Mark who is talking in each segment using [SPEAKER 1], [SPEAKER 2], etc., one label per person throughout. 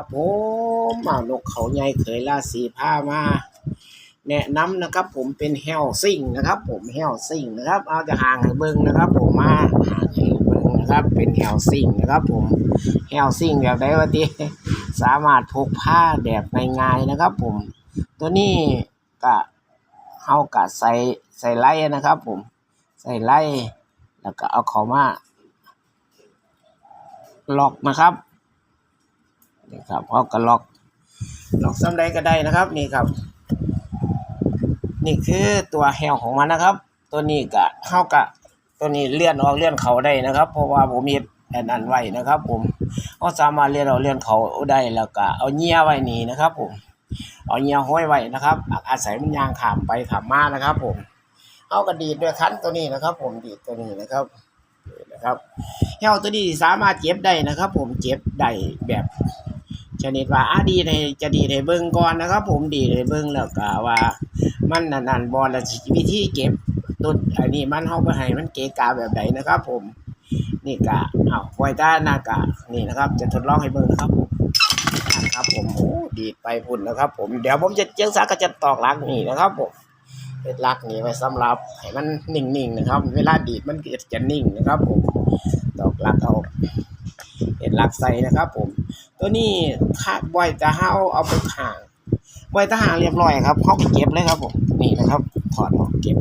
[SPEAKER 1] ครับผมอ่านกเขาใหญ่เขยราศีผ้ามา แนะนำนะครับ ผมเป็นแฮลซิงนะครับ ผมแฮลซิงนะครับ เอาจะห่างให้เบิ้งนะครับ ผมมาห่างให้เบิ้งนะครับ เป็นแฮลซิงนะครับ ผมแฮลซิงแบบไหนวะทีสามารถพกผ้าแบบง่ายๆนะครับ ผม ตัวนี้ก็เฮากะใส่ใส่ไล่นะครับ ผม ใส่ไล่แล้วก็เอาเขามาล็อกนะครับ นี่ครับเขาก็ล็อกล็อกซ้ำใดก็ได้นะครับ นี่ครับ นี่คือตัวแฮลของมันนะครับ ตัวนี้ก็เข้ากับตัวนี้เลื่อนออกเลื่อนเขาได้นะครับ เพราะว่าผมมีแอนอันไว้นะครับ ผมก็สามารถเลื่อนออกเลื่อนเขาได้แล้วก็เอาเงี่ยไว้นี่นะครับ ผม เอาเงี่ยห้อยไว้นะครับ อาศัยมันยางขามไปขามมานะครับ ผมเอากระดีดด้วยคันตัวนี้นะครับ ผมดีดตัวนี้นะครับนะครับแฮลตัวนี้สามารถเจ็บได้นะครับ ผมเจ็บได้แบบ ชนิดว่าอะดีในจะดีในเบิ่งก่อนนะครับ ผมดีในเบิ่งแล้วก็ว่า มันนั่นๆบอลและวิธีเก็บต้นอันนี้มันเฮาไปให้มันเกะกาแบบใดนนะครับ ผมนี่กะเอาไว้ด้านหน้ากะนี่นะครับ จะทดลองให้เบิ่งนะครับผมนครับผมโอ้ดีดไปพุ่นนะครับ ผมเดี๋ยวผมจะเจียงสาก็จะตอกลักนี่นะครับผมเป็นลักนี่ไว้สำหรับให้มันนิ่งๆนะครับ เวลาดีดมันจะนิ่งนะครับ ผมตอกลักเอาเป็นลักใส่นะครับ ผม ตัวนี้คาดไว้จะเฮาเอาไปหางไว้ถ้าหางเรียบร้อยครับเขาไปเก็บเลยครับผมนี่นะครับ ถอดออกเก็บ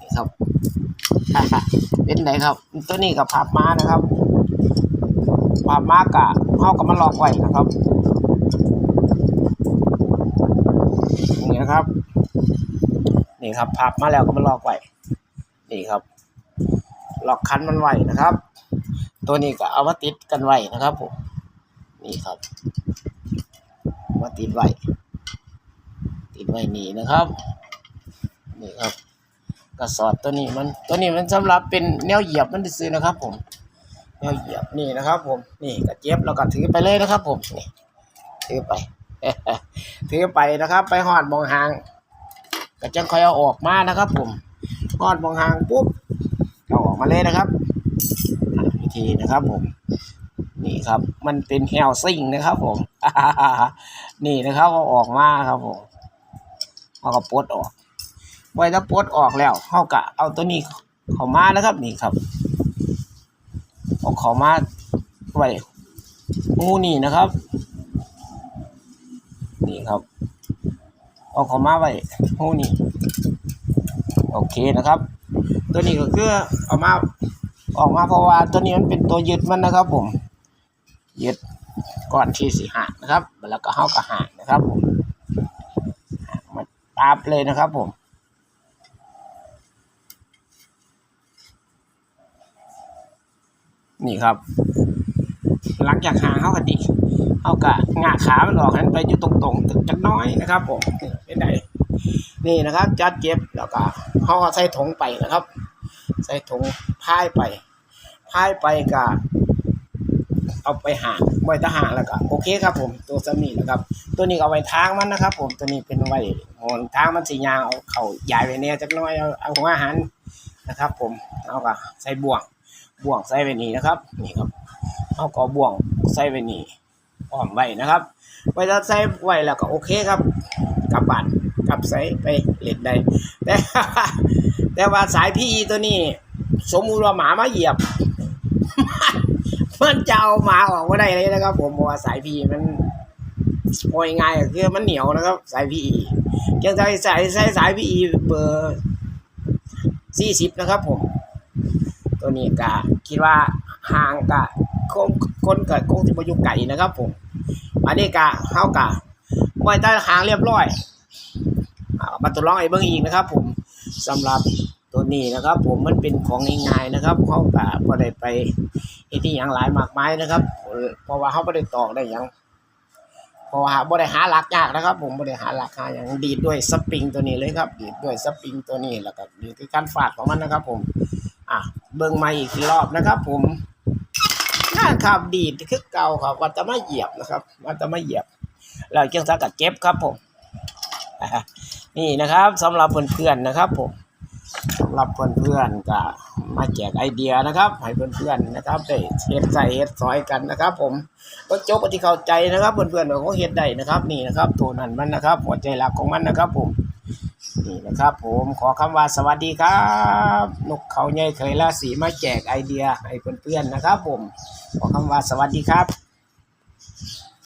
[SPEAKER 1] นี่ครับเป็นไหนครับ ตัวนี้กับพับมานะครับพับมากะเฮาก็มาลอกไว้นะครับนี่นะครับ นี่ครับพับมาแล้วก็มาลอกไว้นี่ครับล็อกคันมันไว้นะครับ ตัวนี้ก็เอามาติดกันไว้นะครับผม นี่ครับมาติดไว้ติดไว้นี่นะครับนี่ครับกระสอดตัวนี้มันตัวนี้มันสำหรับเป็นแนวเหยียบมันซื้อนะครับ ผมแนวเหยียบนี่นะครับ ผมนี่กระเจี๊ยบเราก็ถือไปเลยนะครับ ผมนี่ถือไปถือไปนะครับ ไปหอดมองหางก็จังคอยเอาออกมานะครับ ผมหอดมองหางปุ๊บเอาออกมาเลยนะครับวิธีนะครับ ผม นี่ครับ มันเป็นแฮลซิงนะครับ ผม นี่นะครับเอาออกมาครับผมเอาก็ปลดออกไว้ถ้าปลดออกแล้วเขากะเอาตัวนี้เข้ามานะครับ นี่ครับเอาเข้ามาไว้งูนี่นะครับ นี่ครับเอาเข้ามาไว้งูนี่โอเคนะครับ ตัวนี้ก็คือเอามาออกมาเพราะว่าตัวนี้มันเป็นตัวยึดมันนะครับผม ยึดก่อนที่สิหักนะครับ แล้วก็เฮาก็หักนะครับผมหักมาตาบเลยนะครับผมนี่ครับ หลังจากหางเข้ากันดีเข้ากะงาขามันออกหันไปอยู่ตรงๆจักน้อยนะครับผมเป็นไงนี่นะครับ จัดเก็บแล้วก็เขาใส่ถุงไปนะครับ ใส่ถุงพายไปพายไปกับ เอาไปหางไว้ทหารแล้วก็โอเคครับผมตัวสมีนะครับ ตัวนี้เอาไว้ทางมันนะครับ ผมตัวนี้เป็นไว้หนทางมันสียางเอาเข่าใหญ่ไปเนี่ยจักน้อยเอาเอาหัวอาหารนะครับ ผมเอาก็ใส่บ่วงบ่วงใส่ไว้นี่นะครับ นี่ครับเอาก็บ่วงใส่ไว้นี่อ้อมไว้นะครับไว้ถ้าใส่ไว้แล้วก็โอเคครับกลับบ้านกลับใส่ไปเล่นได้แต่แต่ว่าสายพี่ตัวนี้ สมมุติว่าหมามาเหยียบ มันจะเอาหมาออกมาได้เลยนะครับ ผมเพราะว่าสายพีมันโอยง่ายคือมันเหนียวนะครับ สายพียังใช้สายใช้สายพีเบอร์สี่สิบนะครับ ผม ตัวนี้ก็คิดว่าห่างกะคงคนเกิดคงจะมาอยู่ไก่นะครับ ผมอันนี้กะเฮากะไว้ใต้หางเรียบร้อยเอามาทดลองไอ้เบิ้งอีกนะครับ ผมสำหรับตัวนี้นะครับ ผมมันเป็นของง่ายๆนะครับ เข้ากะพอได้ไป ไอ้ที่หยังหลายมากมายนะครับเพราะว่าเขาไม่ได้ตอกได้หยังเพราะว่าบ่ได้หาหลักยากนะครับ ผมบ่ได้หาหลักหาอย่างดีดด้วยสปริงตัวนี้เลยครับ ดีดด้วยสปริงตัวนี้แล้วก็นี่คือการฟาดของมันนะครับ ผม อะเบิ่งมาอีกรอบนะครับ ผมนะครับดีดคือเก่าครับว่าจะไมาเหยียบนะครับว่าจะไมาเหยียบแล้วเจ้าสักกับเก็บครับผมนี่นะครับสำหรับเพื่อนๆนะครับ ผมสำหรับเพื่อนๆก็ มาแจกไอเดียนะครับให้เพื่อนๆนะครับได้เฮ็ดใส่เฮ็ดซอยกันนะครับ ผมก็จบปที่เข้าใจนะครับ เพื่อนๆเขาเฮ็ดได้นะครับ นี่นะครับตัวนั้นมันนะครับ หัวใจหลักของมันนะครับ ผมนี่นะครับผมขอคำว่าสวัสดีครับนกเขาใหญ่เคยราศีมาแจกไอเดียให้เพื่อนๆนะครับ ผมขอคำว่าสวัสดีครับ